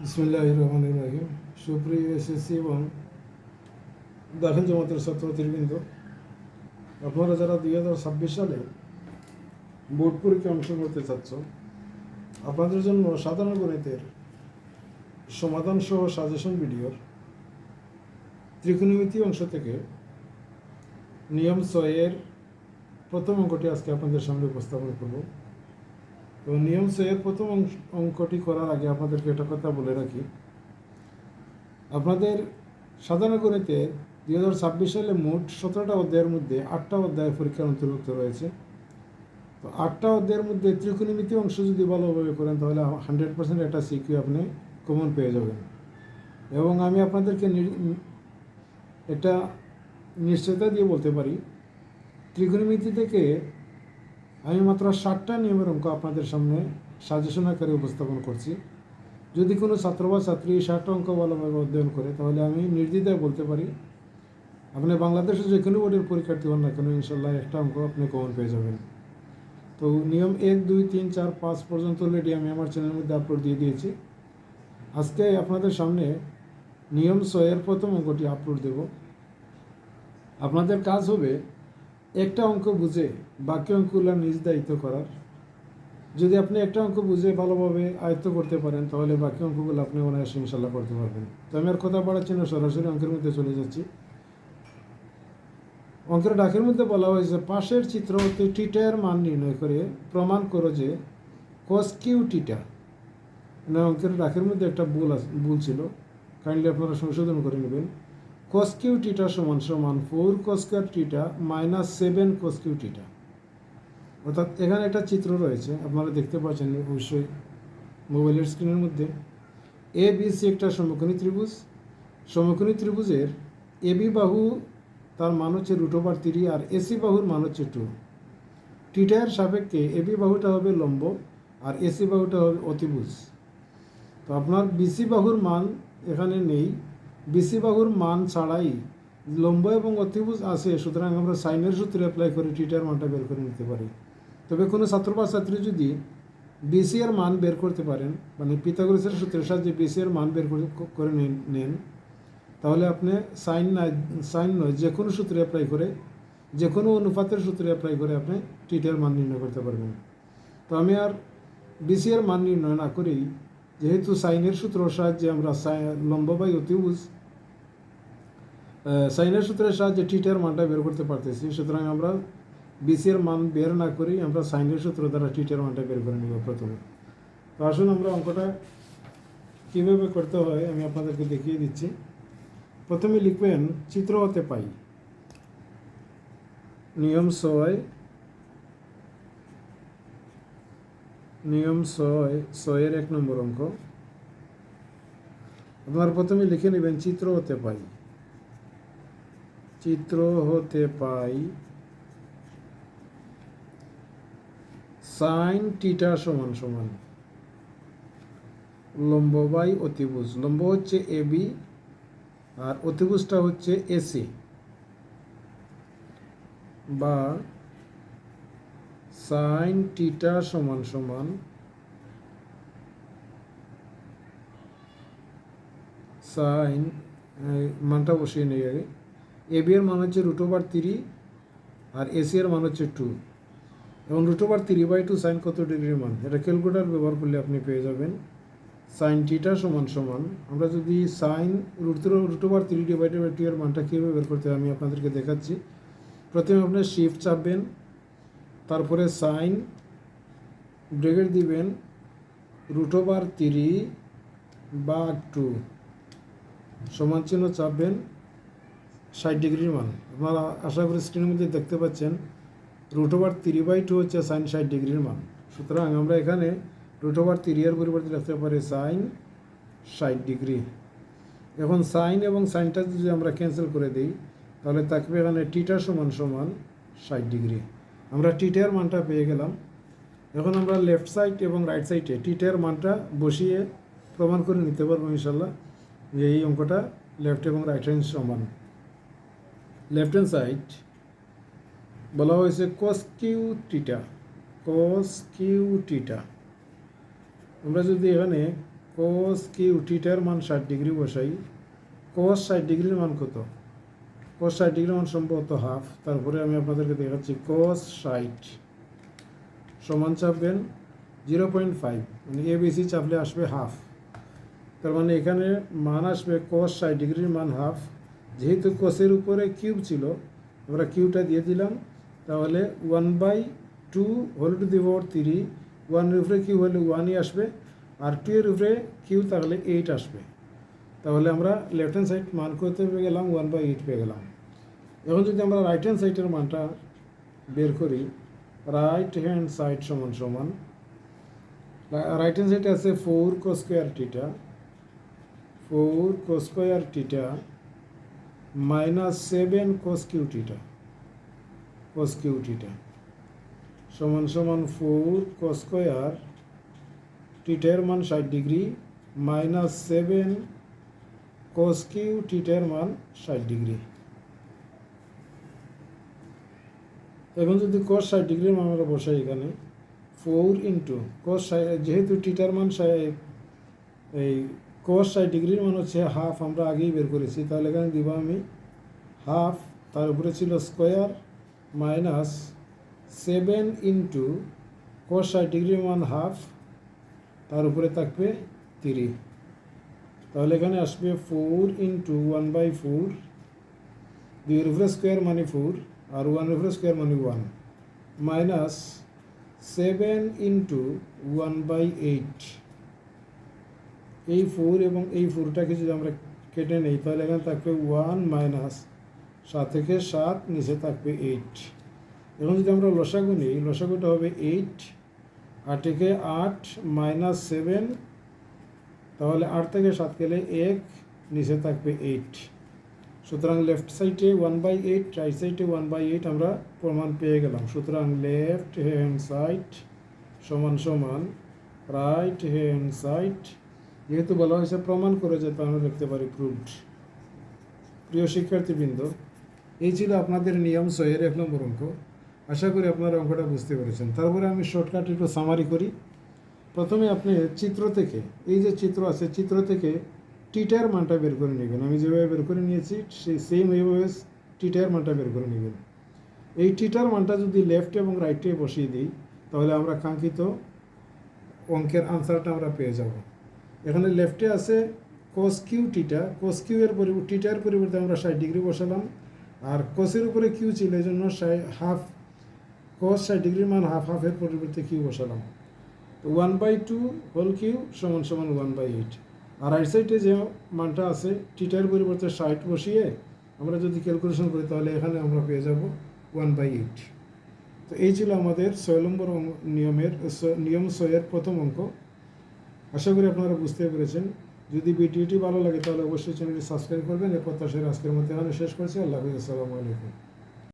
বিসমুল্লাহ রহমান রাহিম সুপ্রিয় এসএসসি এবং দাখিল জমাতের ছাত্রছাত্রীবৃন্দ, আপনারা যারা দুই হাজার ছাব্বিশ সালে বোর্ড পরীক্ষায় অংশগ্রহণ করতে চাচ্ছ, আপনাদের জন্য সাধারণ গণিতের সমাধান সহ সাজেশন ভিডিওর ত্রিকোণমিতি অংশ থেকে নিয়ম ছয়ের প্রথম অঙ্কটি আজকে আপনাদের সামনে উপস্থাপন করব। তো নিয়ম ছয়ের প্রথম অঙ্কটি করার আগে আপনাদেরকে একটা কথা বলে রাখি। আপনাদের সাধারণ গণিতে দুই হাজার ছাব্বিশ সালে মোট সতেরোটা অধ্যায়ের মধ্যে আটটা অধ্যায় পরীক্ষার অন্তর্ভুক্ত রয়েছে। তো আটটা অধ্যায়ের মধ্যে ত্রিকোণমিতি অংশ যদি ভালোভাবে করেন, তাহলে হান্ড্রেড পার্সেন্ট একটা সিকিউ আপনি কমন পেয়ে যাবেন। এবং আমি আপনাদেরকে একটা নিশ্চয়তা দিয়ে বলতে পারি, ত্রিকোণমিতি থেকে আমি মাত্র ষাটটা নিয়মের অঙ্ক আপনাদের সামনে সাজেশন আকারে উপস্থাপন করছি। যদি কোনো ছাত্র বা ছাত্রী ষাটটা অঙ্ক ভালোভাবে অধ্যয়ন করে, তাহলে আমি নির্দ্বিধায় বলতে পারি, আপনি বাংলাদেশের যে কোনো বোর্ডের পরীক্ষার্থী হন না কেন ইনশাল্লাহ একটা অঙ্ক আপনি কমন পেয়ে যাবেন। তো নিয়ম এক, দুই, তিন, চার, পাঁচ পর্যন্ত অলরেডি আমি আমার চ্যানেলের মধ্যে আপলোড দিয়ে দিয়েছি। আজকে আপনাদের সামনে নিয়ম ছয়ের প্রথম অঙ্কটি আপলোড দেব। আপনাদের কাজ হবে একটা অঙ্ক বুঝে বাকি অঙ্কগুলো নিজ দায়িত্ব করার। যদি আপনি একটা অঙ্ক বুঝে ভালোভাবে আয়ত্ত করতে পারেন, তাহলে বাকি অঙ্কগুলো আপনি অনায়াসে ইনশাল্লাহ করতে পারবেন। তো আমি আর কথা বাড়াচ্ছি না, সরাসরি অঙ্কের মধ্যে চলে যাচ্ছি। অঙ্কের ডাকের মধ্যে বলা হয়েছে, পাশের চিত্র হতে টিটার মান নির্ণয় করে প্রমাণ করো যে কস কিউ টিটা মানে অঙ্কের ডাকের মধ্যে একটা ভুল ভুল ছিল। কাইন্ডলি আপনারা সংশোধন করে নেবেন। কস কিউ টিটা সমান সমান four cos square theta minus seven cos cube theta অর্থাৎ এখানে একটা চিত্র রয়েছে, আপনারা দেখতে পাচ্ছেন অবশ্যই মোবাইলের স্ক্রিনের মধ্যে। এ বি সি একটা সমকোণী ত্রিভুজ। সমকোণী ত্রিভুজের এ বি বাহু তার মান হচ্ছে রুট ওভার থ্রি আর এসি বাহুর মান হচ্ছে টু টিটার সাপেক্ষে এবি বাহুটা হবে লম্ব আর এসি বাহুটা হবে অতিভুজ। তো আপনার বিসি বাহুর মান এখানে নেই। বিসি বাহুর মান ছাড়াই লম্ব এবং অতিভুজ আছে, সুতরাং আমরা সাইনের সূত্রে অ্যাপ্লাই করে টিটার মানটা বের করে নিতে পারি। তবে কোনো ছাত্র বা ছাত্রী যদি বিসি এর মান বের করতে পারেন মানে পিথাগোরাসের সূত্রের সাহায্যে বিসি এর মান বের করে নেন- তাহলে আপনি সাইন সাইন নয়, যে কোনো সূত্রে অ্যাপ্লাই করে, যে কোনো অনুপাতের সূত্রে অ্যাপ্লাই করে আপনি টিটার মান নির্ণয় করতে পারবেন। তো আমি আর বিসি এর মান নির্ণয় না করেই যেহেতু সাইনের সূত্রের সাহায্যে আমরা লম্ব বাই অতিভুজ সাইনের সূত্রের সাহায্যে টিটার মানটা বের করতে পারতেছি। সুতরাং আমরা বিসি এর মান বের না করি আমরা সাইনের সূত্র দ্বারা টিটার মানটা বের করে নিব প্রথমে। তো আসুন আমরা অঙ্কটা কীভাবে করতে হয় আমি আপনাদেরকে দেখিয়ে দিচ্ছি। প্রথমে লিখবেন চিত্র হতে পাই। নিয়ম ছয় নিয়ম ছয়, ছয়ের এক নম্বর অঙ্ক। আপনার প্রথমে লিখে নেবেন, চিত্র হতে পাই। চিত্র হতে পাই সাইন টিটা সমান সমান। লম্ব বাই অতিভুজ। লম্ব হচ্ছে এ বি, আর অতিভুজটা হচ্ছে এসি বা সাইন টিটা সমান সমান সাইন মানটা বসিয়ে নেই আগে। এ বি এর মান হচ্ছে রুট ওভার থ্রি আর এসি এর মান হচ্ছে টু এবং root over three by two sine কত ডিগ্রির মান? এটা ক্যালকুলেটার ব্যবহার করলে আপনি পেয়ে যাবেন। সাইন টিটা সমান সমান। আমরা যদি sine root root over three divided by two এর মানটা কীভাবে বের করতে হয় আমি আপনাদেরকে দেখাচ্ছি। প্রথমে আপনার শিফট চাপবেন। তারপরে সাইন ব্রেকেট দিবেন root over three by two সমান চিহ্ন চাপবেন, ষাট ডিগ্রির মান। আপনারা আশা করি স্ক্রিনের মধ্যে দেখতে পাচ্ছেন root over three by two হচ্ছে সাইন ষাট ডিগ্রির মান। সুতরাং আমরা এখানে রুট ওভার থ্রি এর পরিবর্তে লিখতে পারি সাইন ষাট ডিগ্রি। এখন সাইন এবং সাইনটা যদি আমরা ক্যান্সেল করে দিই, তাহলে থাকবে এখানে টিটা সমান সমান ষাট ডিগ্রি। আমরা টিটের মানটা পেয়ে গেলাম। এখন আমরা লেফট সাইড এবং রাইট সাইডে টিটের মানটা বসিয়ে প্রমাণ করে নিতে পারব ইনশাল্লাহ যে এই অঙ্কটা লেফট এবং রাইট হ্যান্ড সমান। লেফট হ্যান্ড সাইড বলা হয়েছে কস কিউ টিটা কস কিউ টিটা আমরা যদি এখানে কোস কিউ টিটার মান ষাট ডিগ্রি বসাই কোস ষাট ডিগ্রির মান কত? কোস ষাট ডিগ্রির মান সম্ভবত হাফ। তারপরে আমি আপনাদেরকে দেখাচ্ছি কোস ষাট সমান চাপবেন জিরো পয়েন্ট ফাইভ মানে এ বেশি চাপলে আসবে হাফ। তার মানে এখানে মান আসবে কোস ষাট ডিগ্রির মান হাফ। যেহেতু কোসের উপরে কিউব ছিল, আমরা কিউটা দিয়ে দিলাম। তাহলে one by two whole to the power three ওয়ানের উপরে কিউ হলে ওয়ানই আসবে, আর টু এর উপরে কিউ তাহলে এইট আসবে। তাহলে আমরা লেফট হ্যান্ড সাইড মান করতে পেয়ে গেলাম, ওয়ান বাই এইট পেয়ে গেলাম। এখন যদি আমরা রাইট হ্যান্ড সাইডের মানটা বের করি রাইট হ্যান্ড সাইড সমান সমান রাইট হ্যান্ড সাইডে আছে four cos square theta four cos square theta minus seven cos cube theta cos cube theta সমান সমান ফোর কোস স্কোয়ার টিটার মান ষাট degree minus seven cos cube টিটার মান ষাট ডিগ্রি এখন যদি কোস ষাট ডিগ্রির মান আমরা বসাই এখানে ফোর ইন্টু কোস যেহেতু টিটার মান এই কোস ষাট ডিগ্রির মান হচ্ছে হাফ আমরা আগেই বের করেছি, তাহলে এখানে দিব আমি হাফ তার উপরে ছিল square minus seven into cos ষাট ডিগ্রির মান হাফ তার উপরে থাকবে তিরি তাহলে এখানে আসবে four into one by four দুইয়ের উপরে স্কোয়ার মানে ফোর আর ওয়ানের উপরে স্কোয়ার মানে one minus seven into one by eight এই ফোর এবং এই ফোরটাকে যদি আমরা কেটে নেই, তাহলে এখানে থাকবে ওয়ান মাইনাস সাত থেকে সাত, নিচে থাকবে এইট এখন যদি আমরা লসাগু নিই, লসাগুটা হবে এইট আট থেকে আট মাইনাস সেভেন তাহলে আট থেকে সাত গেলে এক, নিচে থাকবে এইট সুতরাং লেফট সাইডে ওয়ান বাই এইট রাইট সাইডে ওয়ান বাই এইট আমরা প্রমাণ পেয়ে গেলাম। সুতরাং লেফট হ্যান্ড সাইড সমান সমান রাইট হ্যান্ড সাইড যেহেতু বলা হয়েছে প্রমাণ করে যে তা আমরা লিখতে পারি প্রুভড প্রিয় শিক্ষার্থীবৃন্দ, এই ছিল আপনাদের নিয়ম ছয়ের এক নম্বর অঙ্ক। আশা করি আপনারা অঙ্কটা বুঝতে পেরেছেন। তারপরে আমি শর্টকাট একটু সামারি করি। প্রথমে আপনি চিত্র থেকে, এই যে চিত্র আছে, চিত্র থেকে টিটার মানটা বের করে নেবেন। আমি যেভাবে বের করে নিয়েছি সেই সেম এইভাবে টিটার মানটা বের করে নেবেন। এই টিটার মানটা যদি লেফট এবং রাইটে বসিয়ে দিই, তাহলে আমরা কাঙ্ক্ষিত অঙ্কের আনসারটা আমরা পেয়ে যাব। এখানে লেফটে আছে cos cube theta cos cube এর পরিবর্তে টিটার পরিবর্তে আমরা ষাট ডিগ্রি বসালাম। আর কোসের উপরে কিউ ছিল এই জন্য হাফ কোস ষাট ডিগ্রির মান হাফ হাফের পরিবর্তে কিউ বসালাম। তো one by two whole cube সমান সমান ওয়ান বাই এইট আর রাইট সাইডে যে মানটা আছে টিটার পরিবর্তে ষাট বসিয়ে আমরা যদি ক্যালকুলেশন করি, তাহলে এখানে আমরা পেয়ে যাব ওয়ান বাই এইট তো এই ছিল আমাদের ছয় নম্বর নিয়মের নিয়ম ছয়ের প্রথম অঙ্ক। আশা করি আপনারা বুঝতে পেরেছেন। যদি ভিডিওটি ভালো লাগে, তাহলে অবশ্যই চ্যানেলটি সাবস্ক্রাইব করবেন। এ প্রত্যাশার আজকের মধ্যে এখানে শেষ করছি। আল্লাহ হাফিজ। আসসালামু আলাইকুম।